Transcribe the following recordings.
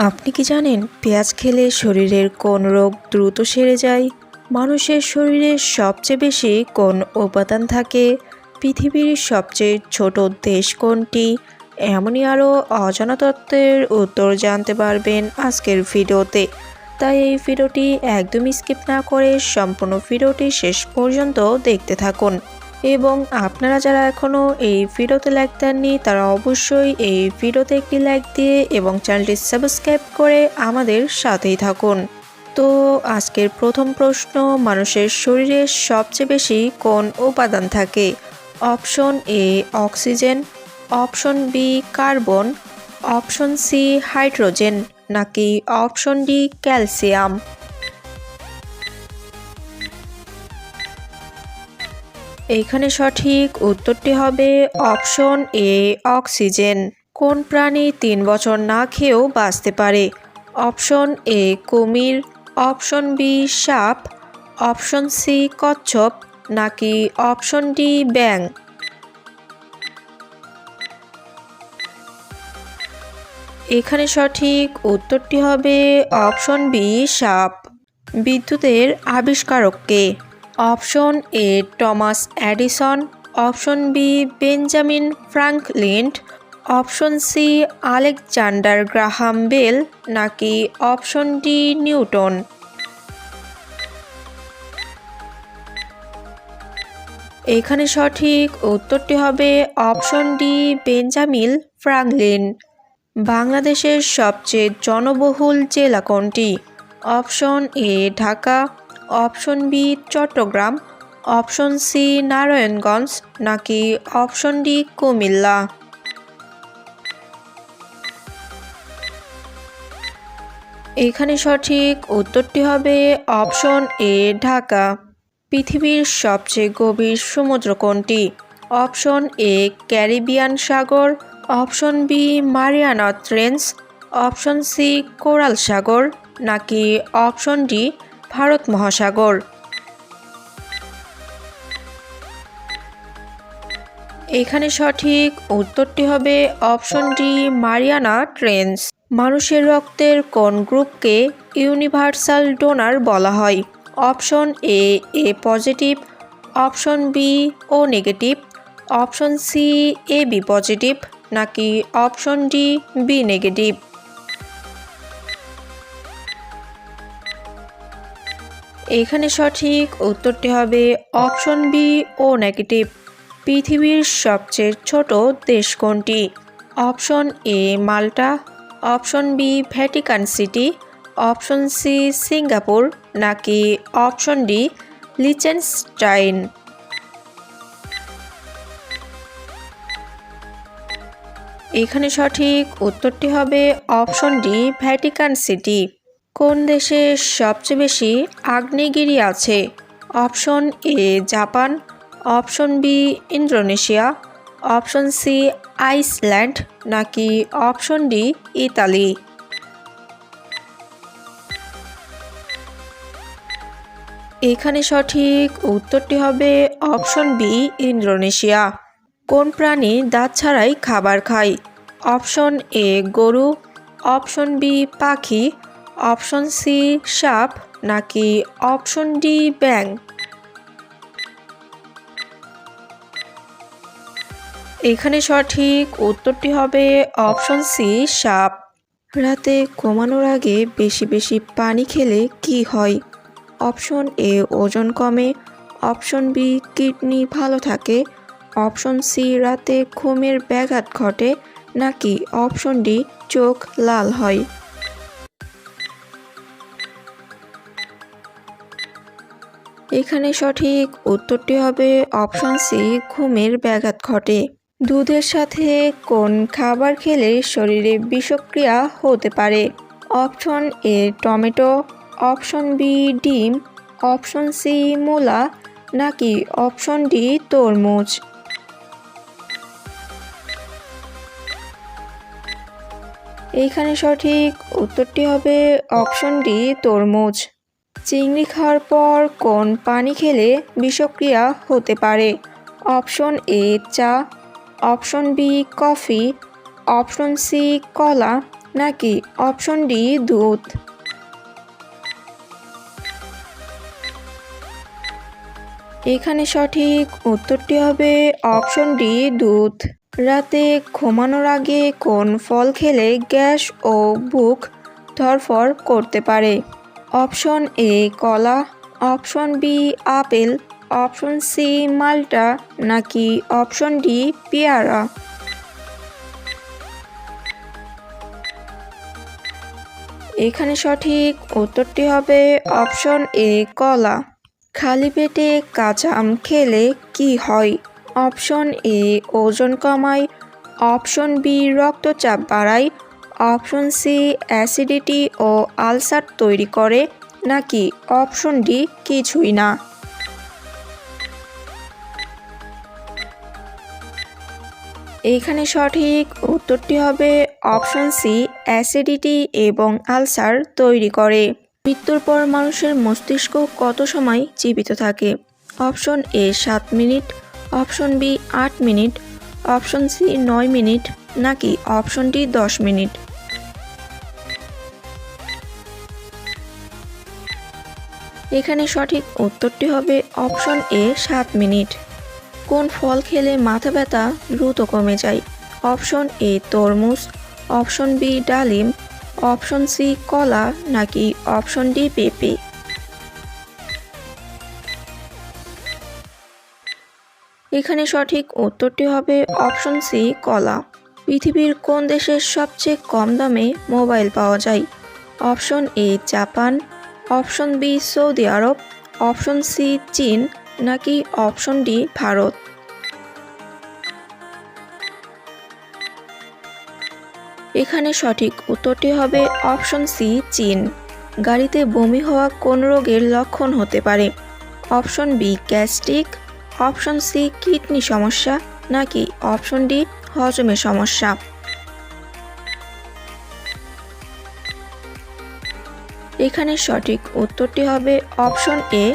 আপনি কি জানেন, পেঁয়াজ খেলে শরীরের কোন রোগ দ্রুত সেরে যায়? মানুষের শরীরে সবচেয়ে বেশি কোন উপাদান থাকে? পৃথিবীর সবচেয়ে ছোট দেশ কোনটি? এমনই আরও অজানা তত্ত্বের উত্তর জানতে পারবেন আজকের ভিডিওতে। তাই এই ভিডিওটি একদমই স্কিপ না করে সম্পূর্ণ ভিডিওটি শেষ পর্যন্ত দেখতে থাকুন। এবং আপনারা যারা এখনও এই ভিডিওতে লাইক দেননি, তারা অবশ্যই এই ভিডিওতে একটি লাইক দিয়ে এবং চ্যানেলটি সাবস্ক্রাইব করে আমাদের সাথেই থাকুন। তো আজকের প্রথম প্রশ্ন, মানুষের শরীরে সবচেয়ে বেশি কোন উপাদান থাকে? Option A, oxygen, option B, carbon, option C, hydrogen, নাকি অপশন ডি, ক্যালসিয়াম? এইখানে সঠিক উত্তরটি হবে অপশন এ, অক্সিজেন। কোন প্রাণী তিন বছর না খেয়েও বাঁচতে পারে? অপশন এ, কুমির। অপশন বি, সাপ। অপশন সি, কচ্ছপ। নাকি অপশন ডি ব্যাং এখানে সঠিক উত্তরটি হবে অপশন বি, সাপ। বিদ্যুতের আবিষ্কারককে option A Thomas Edison option B Benjamin Franklin option C Alexander Graham Bell, নাকি অপশন ডি নিউটন? এখানে সঠিক উত্তরটি হবে অপশন ডি বেঞ্জামিল ফ্রাঙ্কলিন। বাংলাদেশের সবচেয়ে জনবহুল জেলা কোনটি? Option A Dhaka option B, Chattogram, option C, Narayanganj, নাকি অপশন ডি, কুমিল্লা? এখানে সঠিক উত্তরটি হবে অপশন এ, ঢাকা। পৃথিবীর সবচেয়ে গভীর সমুদ্র কোনটি? Option A, Caribbean Sagar, option B, Mariana trench, option C, coral সাগর, নাকি অপশন ডি ভারত মহাসাগর। এখানে সঠিক উত্তরটি হবে অপশন ডি, মারিয়ানা ট্রেন্স। মানুষের রক্তের কোন গ্রুপকে ইউনিভার্সাল ডোনার বলা হয়? Option A A positive, option B, O negative, option C, A B positive, নাকি অপশন ডি, বি নেগেটিভ? এখানে সঠিক উত্তরটি হবে অপশন বি ও নেগেটিভ। পৃথিবীর সবচেয়ে ছোট দেশ কোনটি? Option A Malta, option B Vatican City, option C Singapore, নাকি অপশন ডি লিচেনস্টাইন? এখানে সঠিক উত্তরটি হবে অপশন ডি ভ্যাটিকান সিটি। কোন দেশে সবচেয়ে বেশি আগ্নেয়গিরি আছে? Option A, Japan. Option B, Indonesia. Option C, Iceland. নাকি অপশন ডি, ইতালি? এখানে সঠিক উত্তরটি হবে অপশন বি, ইন্দোনেশিয়া। কোন প্রাণী দাঁত ছাড়াই খাবার খায়? অপশন এ, গরু। অপশন বি, পাখি। অপশন সি সাপ নাকি অপশন ডি ব্যাং এখানে সঠিক উত্তরটি হবে অপশন সি সাপ। রাতে ঘুমানোর আগে বেশি বেশি পানি খেলে কি হয়? অপশন এ ওজন কমে, অপশন বি কিডনি ভালো থাকে, অপশন সি রাতে ঘুমের ব্যাঘাত ঘটে নাকি অপশন ডি চোখ লাল হয়? এখানে সঠিক উত্তরটি হবে অপশন সি, ঘুমের ব্যাঘাত ঘটে। দুধের সাথে কোন খাবার খেলে শরীরে বিষক্রিয়া হতে পারে? Option A, tomato. Option B, ডিম। অপশন সি, মূলা। নাকি অপশন ডি, তরমুজ? এইখানে সঠিক উত্তরটি হবে অপশন ডি, তরমুজ। চিংড়ি খাওয়ার পর কোন পানি খেলে বিষক্রিয়া হতে পারে? অপশন এ চা, option B coffee, option C কলা, নাকি অপশন ডি দুধ? এখানে সঠিক উত্তরটি হবে অপশন ডি দুধ। রাতে ঘুমানোর আগে কোন ফল খেলে গ্যাস ও বুক ধরফর করতে পারে? অপশন এ কলা, option B apple, option C মাল্টা, নাকি অপশন ডি পেয়ারা? এখানে সঠিক উত্তরটি হবে অপশন এ কলা। খালি পেটে কাঁচা আম খেলে কি হয়? অপশন এ ওজন কমায়, অপশন বি রক্তচাপ বাড়ায় অপশন সি অ্যাসিডিটি ও আলসার তৈরি করে নাকি অপশন ডি কিছুই না? এইখানে সঠিক উত্তরটি হবে অপশন সি অ্যাসিডিটি এবং আলসার তৈরি করে। মৃত্যুর পর মানুষের মস্তিষ্ক কত সময় জীবিত থাকে? অপশন এ সাত মিনিট, অপশন বি আট মিনিট, অপশন সি নয় মিনিট নাকি অপশন ডি দশ মিনিট? এখানে সঠিক উত্তরটি হবে অপশন এ, সাত মিনিট। কোন ফল খেলে মাথা ব্যথা দ্রুত কমে যায়? অপশন এ, তরমুজ। অপশন বি, ডালিম। অপশন সি, কলা নাকি অপশন ডি, পেঁপে? এখানে সঠিক উত্তরটি হবে অপশন সি, কলা। পৃথিবীর কোন দেশের সবচেয়ে কম দামে মোবাইল পাওয়া যায়? Option A, Japan. Option B, Saudi আরব। অপশন সি, চীন। নাকি অপশন ডি, ভারত? এখানে সঠিক উত্তরটি হবে অপশন সি, চীন। গাড়িতে বমি হওয়া কোন রোগের লক্ষণ হতে পারে? Option B, gastric. Option C, kidney সমস্যা। নাকি অপশন ডি, হজমের সমস্যা? এখানে সঠিক উত্তরটি হবে অপশন এ,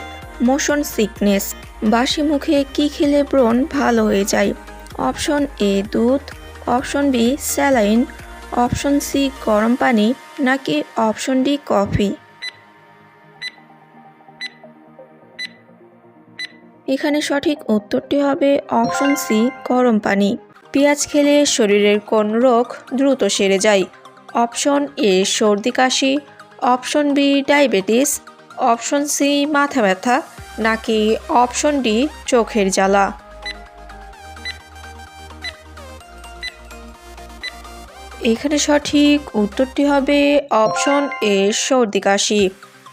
মোশন সিকনেস। বাসি মুখে কি খেলে ব্রণ ভালো হয়ে যায়? অপশন এ, দুধ। Option B, saline. Option C, গরম পানি। নাকি অপশন ডি, কফি? এখানে সঠিক উত্তরটি হবে অপশন সি, গরম পানি। পেঁয়াজ খেলে শরীরের কোন রোগ দ্রুত সেরে যায়? অপশন এ, সর্দি কাশি। Option B, diabetes. Option C, মাথা ব্যথা। নাকি অপশন ডি, চোখের জ্বালা? এখানে সঠিক উত্তরটি হবে অপশন এ, সর্দি কাশি।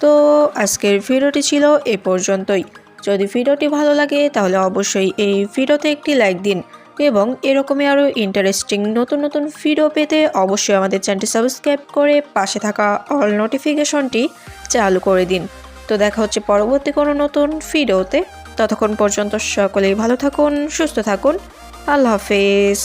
তো আজকের ভিডিওটি ছিল এ পর্যন্তই। যদি ভিডিওটি ভালো লাগে, তাহলে অবশ্যই এই ভিডিওতে একটি লাইক দিন এবং এরকমই আরও ইন্টারেস্টিং নতুন নতুন ভিডিও পেতে অবশ্যই আমাদের চ্যানেলটি সাবস্ক্রাইব করে পাশে থাকা অল নোটিফিকেশনটি চালু করে দিন। তো দেখা হচ্ছে পরবর্তী কোনো নতুন ভিডিওতে ততক্ষণ পর্যন্ত সকলেই ভালো থাকুন, সুস্থ থাকুন। আল্লাহ হাফেজ।